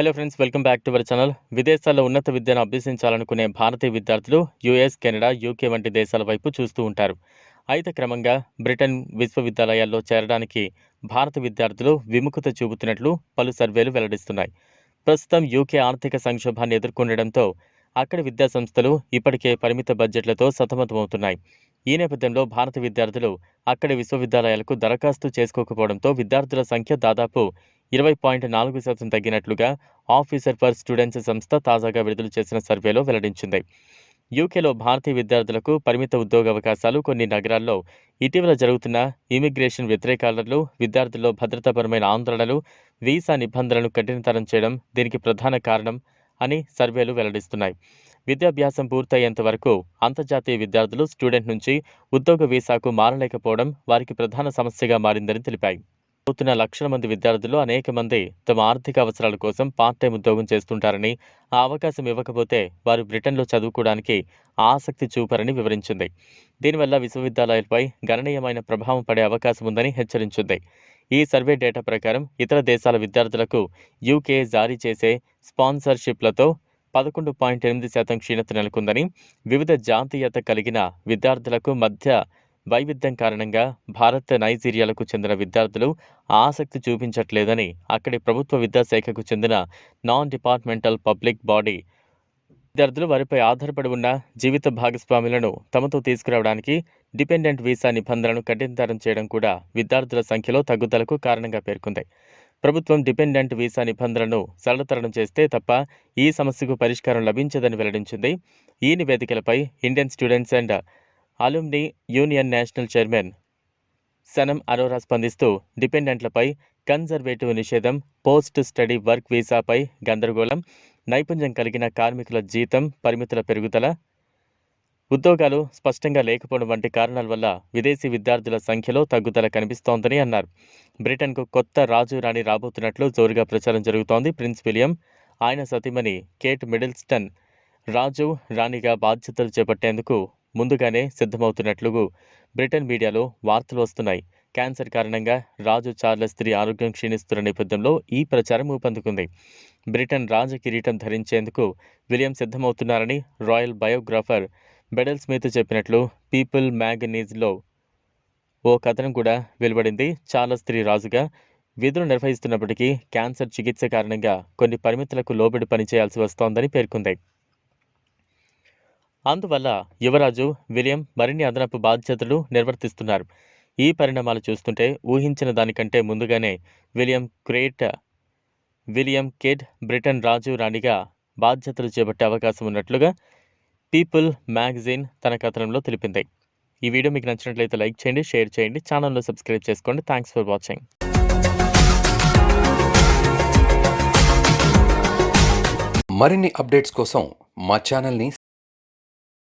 Hello friends welcome back to our channel విదేశాల్లో ఉన్నత విద్యను అభ్యసించాలనుకునే భారతీయ విద్యార్థులు యుఎస్ కెనడా యూకే వంటి దేశాల వైపు చూస్తూ ఉంటారు. అయితే క్రమంగా బ్రిటన్ విశ్వవిద్యాలయాల్లో చేరడానికి భారత విద్యార్థులు విముఖత చూపుతున్నట్లు పలు సర్వేలు వెల్లడిస్తున్నాయి. ప్రస్తుతం యూకే ఆర్థిక సంక్షోభాన్ని ఎదుర్కొనడంతో అక్కడి విద్యా సంస్థలు ఇప్పటికే పరిమిత బడ్జెట్లతో సతమతమవుతున్నాయి. ఈ నేపథ్యంలో భారత విద్యార్థులు అక్కడి విశ్వవిద్యాలయాలకు దరఖాస్తు చేసుకోకపోవడంతో విద్యార్థుల సంఖ్య దాదాపు ఇరవై పాయింట్ నాలుగు శాతం తగ్గినట్లుగా ఆఫీసర్ ఫర్ స్టూడెంట్స్ సంస్థ తాజాగా విడుదల చేసిన సర్వేలో వెల్లడించింది. యూకేలో భారతీయ విద్యార్థులకు పరిమిత ఉద్యోగ అవకాశాలు కొన్ని నగరాల్లో ఇటీవల జరుగుతున్న ఇమిగ్రేషన్ వ్యతిరేకాలను విద్యార్థుల్లో భద్రతాపరమైన ఆందోళనలు వీసా నిబంధనలను కఠినతరం చేయడం దీనికి ప్రధాన కారణం అని సర్వేలు వెల్లడిస్తున్నాయి. విద్యాభ్యాసం పూర్తయ్యేంత వరకు అంతర్జాతీయ విద్యార్థులు స్టూడెంట్ నుంచి ఉద్యోగ వీసాకు మారలేకపోవడం వారికి ప్రధాన సమస్యగా మారిందని తెలిపాయి. చదువుతున్న లక్షల మంది విద్యార్థులు అనేక మంది తమ ఆర్థిక అవసరాల కోసం పార్ట్ టైం ఉద్యోగం చేస్తుంటారని ఆ అవకాశం ఇవ్వకపోతే వారు బ్రిటన్లో చదువుకోవడానికి ఆసక్తి చూపరని వివరించింది. దీనివల్ల విశ్వవిద్యాలయాలపై గణనీయమైన ప్రభావం పడే అవకాశం ఉందని హెచ్చరించింది. ఈ సర్వే డేటా ప్రకారం ఇతర దేశాల విద్యార్థులకు యూకే జారీ చేసే స్పాన్సర్షిప్లతో పదకొండు పాయింట్ ఎనిమిది శాతం క్షీణత నెలకొందని వివిధ జాతీయత కలిగిన విద్యార్థులకు మధ్య వైవిధ్యం కారణంగా భారత్ నైజీరియాలకు చెందిన విద్యార్థులు ఆసక్తి చూపించట్లేదని అక్కడి ప్రభుత్వ విద్యాశాఖకు చెందిన నాన్ డిపార్ట్మెంటల్ పబ్లిక్ బాడీ విద్యార్థులు వారిపై ఆధారపడి ఉన్న జీవిత భాగస్వాములను తమతో తీసుకురావడానికి డిపెండెంట్ వీసా నిబంధనలను కఠినతరం చేయడం కూడా విద్యార్థుల సంఖ్యలో తగ్గుదలకు కారణంగా పేర్కొంది. ప్రభుత్వం డిపెండెంట్ వీసా నిబంధనలను సరళతరం చేస్తే తప్ప ఈ సమస్యకు పరిష్కారం లభించదని వెల్లడించింది. ఈ నివేదికలపై Indian students and alumni union national chairman Sanam Arora స్పందిస్తూ డిపెండెంట్లపై కన్జర్వేటివ్ నిషేధం పోస్ట్ స్టడీ వర్క్ వీసాపై గందరగోళం నైపుణ్యం కలిగిన కార్మికుల జీతం పరిమితుల పెరుగుదల ఉద్యోగాలు స్పష్టంగా లేకపోవడం వంటి కారణాల వల్ల విదేశీ విద్యార్థుల సంఖ్యలో తగ్గుదల కనిపిస్తోందని అన్నారు. బ్రిటన్కు కొత్త రాజు రాణి రాబోతున్నట్లు జోరుగా ప్రచారం జరుగుతోంది. ప్రిన్స్ విలియం ఆయన సతీమణి కేట్ మిడిల్స్టన్ రాజు రాణిగా బాధ్యతలు చేపట్టేందుకు ముందుగానే సిద్ధమవుతున్నట్లు బ్రిటన్ మీడియాలో వార్తలు వస్తున్నాయి. క్యాన్సర్ కారణంగా రాజు చార్లెస్ స్త్రీ ఆరోగ్యం క్షీణిస్తున్న నేపథ్యంలో ఈ ప్రచారం ఊపందుకుంది. బ్రిటన్ రాజ కిరీటం ధరించేందుకు విలియం సిద్ధమవుతున్నారని రాయల్ బయోగ్రాఫర్ బెడల్ స్మిత్ చెప్పినట్లు పీపుల్ మ్యాగనీజ్లో ఓ కథనం కూడా వెలువడింది. చాలా స్త్రీ రాజుగా విధులు నిర్వహిస్తున్నప్పటికీ క్యాన్సర్ చికిత్స కారణంగా కొన్ని పరిమితులకు లోబడి పనిచేయాల్సి వస్తోందని పేర్కొంది. అందువల్ల యువరాజు విలియం మరిన్ని అదనపు బాధ్యతలు నిర్వర్తిస్తున్నారు. ఈ పరిణామాలు చూస్తుంటే ఊహించిన దానికంటే ముందుగానే విలియం క్రేట్ విలియం కేట్ బ్రిటన్ రాజు రాణిగా బాధ్యతలు చేపట్టే అవకాశం ఉన్నట్లుగా పీపుల్ మ్యాగజైన్ తన కథనంలో తెలిపింది. ఈ వీడియో మీకు నచ్చినట్లయితే లైక్ చేయండి షేర్ చేయండి ఛానల్లో సబ్స్క్రైబ్ చేసుకోండి. Thanks for watching. మరిన్ని అప్డేట్స్ కోసం మా ఛానల్ని